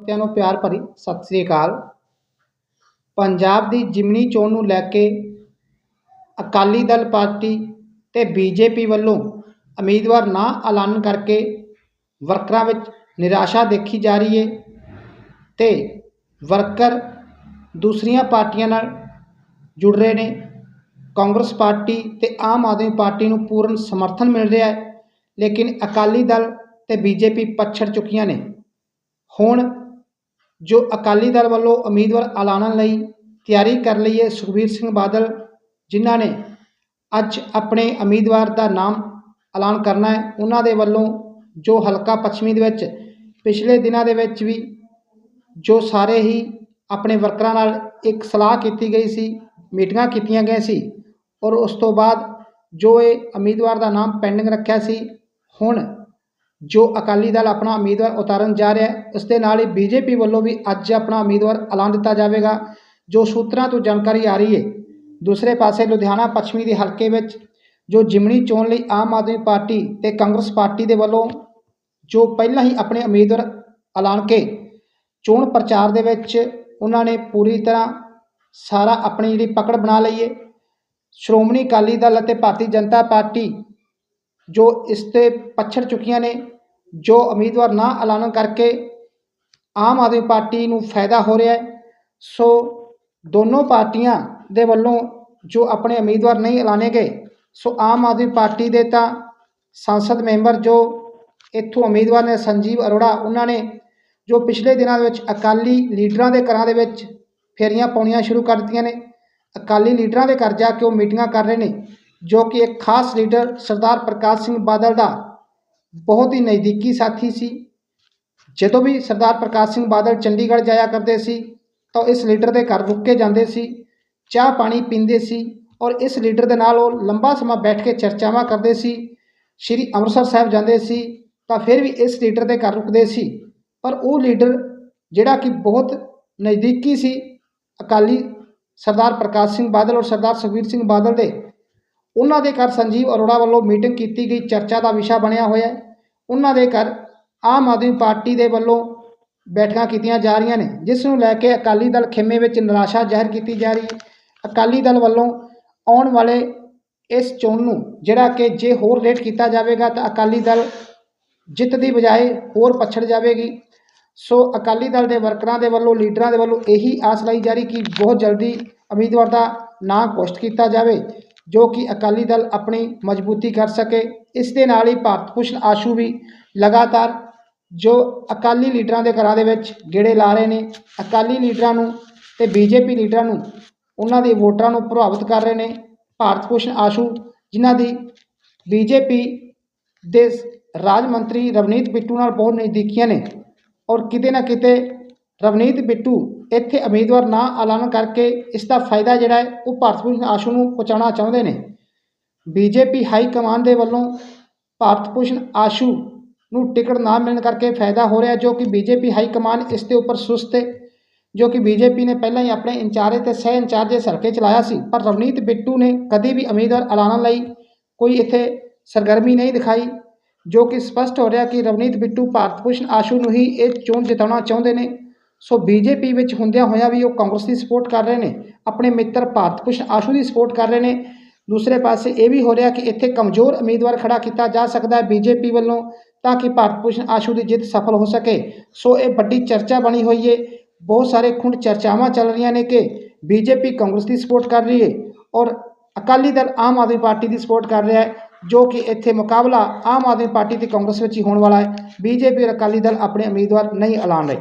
ਸਾਰਿਆਂ ਨੂੰ ਪਿਆਰ ਭਰੀ ਸਤਿ ਸ੍ਰੀ ਅਕਾਲ। ਪੰਜਾਬ ਦੀ ਜਿਮਨੀ ਚੋਣ ਨੂੰ ਲੈ ਕੇ ਅਕਾਲੀ ਦਲ ਪਾਰਟੀ ਤੇ ਬੀਜੇਪੀ ਵੱਲੋਂ ਉਮੀਦਵਾਰ ਨਾ ਐਲਾਨ ਕਰਕੇ ਵਰਕਰਾਂ ਵਿੱਚ ਨਿਰਾਸ਼ਾ ਦੇਖੀ ਜਾ ਰਹੀ ਹੈ ਤੇ ਵਰਕਰ ਦੂਸਰੀਆਂ ਪਾਰਟੀਆਂ ਨਾਲ ਜੁੜ ਰਹੇ ਨੇ। ਕਾਂਗਰਸ ਪਾਰਟੀ ਤੇ ਆਮ ਆਦਮੀ ਪਾਰਟੀ ਨੂੰ ਪੂਰਨ ਸਮਰਥਨ ਮਿਲ ਰਿਹਾ ਹੈ, ਲੇਕਿਨ ਅਕਾਲੀ ਦਲ ਤੇ ਬੀਜੇਪੀ ਪਛੜ ਚੁੱਕੀਆਂ ਨੇ। ਹੁਣ ਜੋ ਅਕਾਲੀ ਦਲ ਵੱਲੋਂ ਉਮੀਦਵਾਰ ਐਲਾਨਣ ਲਈ ਤਿਆਰੀ ਕਰ ਲਈ ਹੈ, ਸੁਖਬੀਰ ਸਿੰਘ ਬਾਦਲ, ਜਿਨ੍ਹਾਂ ਨੇ ਅੱਜ ਆਪਣੇ ਉਮੀਦਵਾਰ ਦਾ ਨਾਮ ਐਲਾਨ ਕਰਨਾ ਹੈ, ਉਹਨਾਂ ਦੇ ਵੱਲੋਂ ਜੋ ਹਲਕਾ ਪੱਛਮੀ ਦੇ ਵਿੱਚ ਪਿਛਲੇ ਦਿਨਾਂ ਦੇ ਵਿੱਚ ਵੀ ਜੋ ਸਾਰੇ ਹੀ ਆਪਣੇ ਵਰਕਰਾਂ ਨਾਲ ਇੱਕ ਸਲਾਹ ਕੀਤੀ ਗਈ ਸੀ, ਮੀਟਿੰਗਾਂ ਕੀਤੀਆਂ ਗਈਆਂ ਸੀ ਔਰ ਉਸ ਤੋਂ ਬਾਅਦ ਜੋ ਇਹ ਉਮੀਦਵਾਰ ਦਾ ਨਾਮ ਪੈਂਡਿੰਗ ਰੱਖਿਆ ਸੀ, ਹੁਣ ਜੋ ਅਕਾਲੀ ਦਲ ਆਪਣਾ ਉਮੀਦਵਾਰ ਉਤਾਰਨ ਜਾ ਰਿਹਾ ਹੈ ਉਸ ਦੇ ਨਾਲ ਹੀ ਬੀਜੇਪੀ ਵੱਲੋਂ ਵੀ ਅੱਜ ਆਪਣਾ ਉਮੀਦਵਾਰ ਐਲਾਨ ਦਿੱਤਾ ਜਾਵੇਗਾ, ਜੋ ਸੂਤਰਾਂ ਤੋਂ ਜਾਣਕਾਰੀ ਆ ਰਹੀ ਹੈ। ਦੂਸਰੇ ਪਾਸੇ ਲੁਧਿਆਣਾ ਪੱਛਮੀ ਦੇ ਹਲਕੇ ਵਿੱਚ ਜੋ ਜਿਮਣੀ ਚੋਣ ਲਈ ਆਮ ਆਦਮੀ ਪਾਰਟੀ ਤੇ ਕਾਂਗਰਸ ਪਾਰਟੀ ਦੇ ਵੱਲੋਂ ਜੋ ਪਹਿਲਾਂ ਹੀ ਆਪਣੇ ਉਮੀਦਵਾਰ ਐਲਾਨ ਕੇ ਚੋਣ ਪ੍ਰਚਾਰ ਦੇ ਵਿੱਚ ਉਹਨਾਂ ਨੇ ਪੂਰੀ ਤਰ੍ਹਾਂ ਸਾਰਾ ਆਪਣੀ ਜਿਹੜੀ ਪਕੜ ਬਣਾ ਲਈ ਹੈ। ਸ਼੍ਰੋਮਣੀ ਅਕਾਲੀ ਦਲ ਅਤੇ ਭਾਰਤੀ ਜਨਤਾ ਪਾਰਟੀ ਜੋ ਇਸ ਤੇ ਪਛੜ ਚੁੱਕੀਆਂ ਨੇ ਜੋ ਉਮੀਦਵਾਰ ਨਾ ਐਲਾਨ ਕਰਕੇ ਆਮ ਆਦਮੀ ਪਾਰਟੀ ਨੂੰ ਫਾਇਦਾ ਹੋ ਰਿਹਾ ਹੈ, ਸੋ ਦੋਨੋਂ ਪਾਰਟੀਆਂ ਦੇ ਵੱਲੋਂ ਜੋ ਆਪਣੇ ਉਮੀਦਵਾਰ ਨਹੀਂ ਐਲਾਨੇ ਗਏ ਸੋ ਆਮ ਆਦਮੀ ਪਾਰਟੀ ਦੇ ਤਾਂ ਸੰਸਦ ਮੈਂਬਰ ਜੋ ਇੱਥੋਂ ਉਮੀਦਵਾਰ ਨੇ ਸੰਜੀਵ ਅਰੋੜਾ, ਉਹਨਾਂ ਨੇ ਜੋ ਪਿਛਲੇ ਦਿਨਾਂ ਦੇ ਵਿੱਚ ਅਕਾਲੀ ਲੀਡਰਾਂ ਦੇ ਘਰਾਂ ਦੇ ਵਿੱਚ ਫੇਰੀਆਂ ਪਾਉਣੀਆਂ ਸ਼ੁਰੂ ਕਰ ਦਿੱਤੀਆਂ ਨੇ, ਅਕਾਲੀ ਲੀਡਰਾਂ ਦੇ ਘਰ ਜਾ ਕੇ ਉਹ ਮੀਟਿੰਗਾਂ ਕਰ ਰਹੇ ਨੇ, ਜੋ ਕਿ ਇੱਕ ਖਾਸ ਲੀਡਰ ਸਰਦਾਰ ਪ੍ਰਕਾਸ਼ ਸਿੰਘ ਬਾਦਲ ਦਾ ਬਹੁਤ ਹੀ ਨਜ਼ਦੀਕੀ ਸਾਥੀ ਸੀ। ਜਦੋਂ ਵੀ ਸਰਦਾਰ ਪ੍ਰਕਾਸ਼ ਸਿੰਘ ਬਾਦਲ ਚੰਡੀਗੜ੍ਹ ਜਾਇਆ ਕਰਦੇ ਸੀ, ਤਾਂ ਇਸ ਲੀਡਰ ਦੇ ਘਰ ਰੁਕ ਕੇ ਜਾਂਦੇ ਸੀ, ਚਾਹ ਪਾਣੀ ਪੀਂਦੇ ਸੀ ਔਰ ਇਸ ਲੀਡਰ ਦੇ ਨਾਲ ਉਹ ਲੰਬਾ ਸਮਾਂ ਬੈਠ ਕੇ ਚਰਚਾਵਾਂ ਕਰਦੇ ਸੀ। ਸ਼੍ਰੀ ਅੰਮ੍ਰਿਤਸਰ ਸਾਹਿਬ ਜਾਂਦੇ ਸੀ, ਤਾਂ ਫਿਰ ਵੀ ਇਸ ਲੀਡਰ ਦੇ ਘਰ ਰੁਕਦੇ ਸੀ। ਪਰ ਉਹ ਲੀਡਰ ਜਿਹੜਾ ਕਿ ਬਹੁਤ ਨਜ਼ਦੀਕੀ ਸੀ, ਅਕਾਲੀ ਸਰਦਾਰ ਪ੍ਰਕਾਸ਼ ਸਿੰਘ ਬਾਦਲ ਔਰ ਸਰਦਾਰ ਸੁਖਬੀਰ ਸਿੰਘ ਬਾਦਲ ਦੇ ਉਹਨਾਂ ਦੇ ਘਰ ਸੰਜੀਵ ਅਰੋੜਾ ਵੱਲੋਂ ਮੀਟਿੰਗ ਕੀਤੀ ਗਈ, ਚਰਚਾ ਦਾ ਵਿਸ਼ਾ ਬਣਿਆ ਹੋਇਆ ਹੈ। ਉਹਨਾਂ ਦੇ ਘਰ ਆਮ ਆਦਮੀ ਪਾਰਟੀ ਦੇ ਵੱਲੋਂ ਬੈਠਕਾਂ ਕੀਤੀਆਂ ਜਾ ਰਹੀਆਂ ਨੇ, ਜਿਸ ਨੂੰ ਲੈ ਕੇ ਅਕਾਲੀ ਦਲ ਖੇਮੇ ਵਿੱਚ ਨਿਰਾਸ਼ਾ ਜ਼ਾਹਿਰ ਕੀਤੀ ਜਾ ਰਹੀ ਹੈ। ਅਕਾਲੀ ਦਲ ਵੱਲੋਂ ਆਉਣ ਵਾਲੇ ਇਸ ਚੋਣ ਨੂੰ, ਜਿਹੜਾ ਕਿ ਜੇ ਹੋਰ ਲੇਟ ਕੀਤਾ ਜਾਵੇਗਾ ਤਾਂ ਅਕਾਲੀ ਦਲ ਜਿੱਤ ਦੀ ਬਜਾਏ ਹੋਰ ਪਛੜ ਜਾਵੇਗੀ। ਸੋ ਅਕਾਲੀ ਦਲ ਦੇ ਵਰਕਰਾਂ ਦੇ ਵੱਲੋਂ, ਲੀਡਰਾਂ ਦੇ ਵੱਲੋਂ ਇਹੀ ਆਸ ਲਾਈ ਜਾ ਰਹੀ ਕਿ ਬਹੁਤ ਜਲਦੀ ਉਮੀਦਵਾਰ ਦਾ ਨਾਂ ਘੋਸ਼ਿਤ ਕੀਤਾ ਜਾਵੇ। ਜੋ ਕਿ ਅਕਾਲੀ ਦਲ ਆਪਣੀ ਮਜ਼ਬੂਤੀ ਕਰ ਸਕੇ। ਇਸ ਦੇ ਨਾਲ ਹੀ ਭਾਰਤ ਭੂਸ਼ਣ ਆਸ਼ੂ ਵੀ ਲਗਾਤਾਰ ਜੋ ਅਕਾਲੀ ਲੀਡਰਾਂ ਦੇ ਘਰਾਂ ਦੇ ਵਿੱਚ ਗੇੜੇ ਲਾ ਰਹੇ ਨੇ, ਅਕਾਲੀ ਲੀਡਰਾਂ ਨੂੰ ਤੇ ਬੀਜੇਪੀ ਲੀਡਰਾਂ ਨੂੰ ਉਹਨਾਂ ਦੇ ਵੋਟਰਾਂ ਨੂੰ ਪ੍ਰਭਾਵਿਤ ਕਰ ਰਹੇ ਨੇ। ਭਾਰਤ ਭੂਸ਼ਣ ਆਸ਼ੂ, ਜਿਨ੍ਹਾਂ ਦੀ ਬੀਜੇਪੀ ਦੇ ਰਾਜ ਮੰਤਰੀ ਰਵਨੀਤ ਬਿੱਟੂ ਨਾਲ ਬਹੁਤ ਨਜ਼ਦੀਕੀਆਂ ਨੇ ਔਰ ਕਿਤੇ ਨਾ ਕਿਤੇ ਰਵਨੀਤ ਬਿੱਟੂ ਇੱਥੇ ਉਮੀਦਵਾਰ ਨਾ ਐਲਾਨ ਕਰਕੇ ਇਸ ਦਾ ਫਾਇਦਾ ਜਿਹੜਾ ਹੈ, ਉਹ ਭਾਰਤ ਭੂਸ਼ਣ ਆਸ਼ੂ ਨੂੰ ਪਹੁੰਚਾਉਣਾ ਚਾਹੁੰਦੇ ਨੇ। ਬੀਜੇਪੀ ਹਾਈ ਕਮਾਂਡ ਦੇ ਵੱਲੋਂ ਭਾਰਤ ਭੂਸ਼ਣ ਆਸ਼ੂ ਨੂੰ ਟਿਕਟ ਨਾ ਮਿਲਣ ਕਰਕੇ ਫਾਇਦਾ ਹੋ ਰਿਹਾ, ਜੋ ਕਿ ਬੀਜੇਪੀ ਹਾਈ ਕਮਾਂਡ ਇਸ ਦੇ ਉੱਪਰ ਸੁਸਤ ਹੈ, ਜੋ ਕਿ ਬੀਜੇਪੀ ਨੇ ਪਹਿਲਾਂ ਹੀ ਆਪਣੇ ਇੰਚਾਰਜ ਤੇ ਸਹਿ ਇੰਚਾਰਜ ਦੇ ਸਰਕੇ ਚਲਾਇਆ ਸੀ। ਪਰ ਰਵਨੀਤ ਬਿੱਟੂ ਨੇ ਕਦੇ ਵੀ ਉਮੀਦਵਾਰ ਐਲਾਨਣ ਲਈ ਕੋਈ ਇੱਥੇ ਸਰਗਰਮੀ ਨਹੀਂ ਦਿਖਾਈ, ਜੋ ਕਿ ਸਪਸ਼ਟ ਹੋ ਰਿਹਾ ਕਿ ਰਵਨੀਤ ਬਿੱਟੂ ਭਾਰਤ ਭੂਸ਼ਣ ਆਸ਼ੂ ਨੂੰ ਹੀ ਇਹ ਚੋਣ ਜਿਤਾਉਣਾ ਚਾਹੁੰਦੇ ਨੇ। ਸੋ ਬੀਜੇਪੀ ਵਿੱਚ ਹੁੰਦਿਆਂ ਹੋਇਆਂ ਵੀ ਉਹ ਕਾਂਗਰਸ ਦੀ ਸਪੋਰਟ ਕਰ ਰਹੇ ਨੇ, ਆਪਣੇ ਮਿੱਤਰ ਭਾਰਤ ਭੂਸ਼ਣ ਆਸ਼ੂ ਦੀ ਸਪੋਰਟ ਕਰ ਰਹੇ ਨੇ। ਦੂਸਰੇ ਪਾਸੇ ਇਹ ਵੀ ਹੋ ਰਿਹਾ ਕਿ ਇੱਥੇ ਕਮਜ਼ੋਰ ਉਮੀਦਵਾਰ ਖੜਾ ਕੀਤਾ ਜਾ ਸਕਦਾ ਹੈ ਬੀਜੇਪੀ ਵੱਲੋਂ, ਤਾਂ ਕਿ ਭਾਰਤ ਭੂਸ਼ਣ ਆਸ਼ੂ ਦੀ ਜਿੱਤ ਸਫਲ ਹੋ ਸਕੇ। ਸੋ ਇਹ ਵੱਡੀ ਚਰਚਾ ਬਣੀ ਹੋਈ ਹੈ ਬਹੁਤ ਸਾਰੇ ਖੁੰਡ ਚਰਚਾਵਾਂ ਚੱਲ ਰਹੀਆਂ ਨੇ ਕਿ ਬੀਜੇਪੀ ਕਾਂਗਰਸ ਦੀ ਸਪੋਰਟ ਕਰ ਰਹੀ ਹੈ ਔਰ ਅਕਾਲੀ ਦਲ ਆਮ ਆਦਮੀ ਪਾਰਟੀ ਦੀ ਸਪੋਰਟ ਕਰ ਰਿਹਾ ਹੈ, ਜੋ ਕਿ ਇੱਥੇ ਮੁਕਾਬਲਾ ਆਮ ਆਦਮੀ ਪਾਰਟੀ ਤੇ ਕਾਂਗਰਸ ਵਿੱਚ ਹੀ ਹੋਣ ਵਾਲਾ ਹੈ। ਬੀਜੇਪੀ ਔਰ ਅਕਾਲੀ ਦਲ ਆਪਣੇ ਉਮੀਦਵਾਰ ਨਹੀਂ ਐਲਾਨ ਰਹੇ।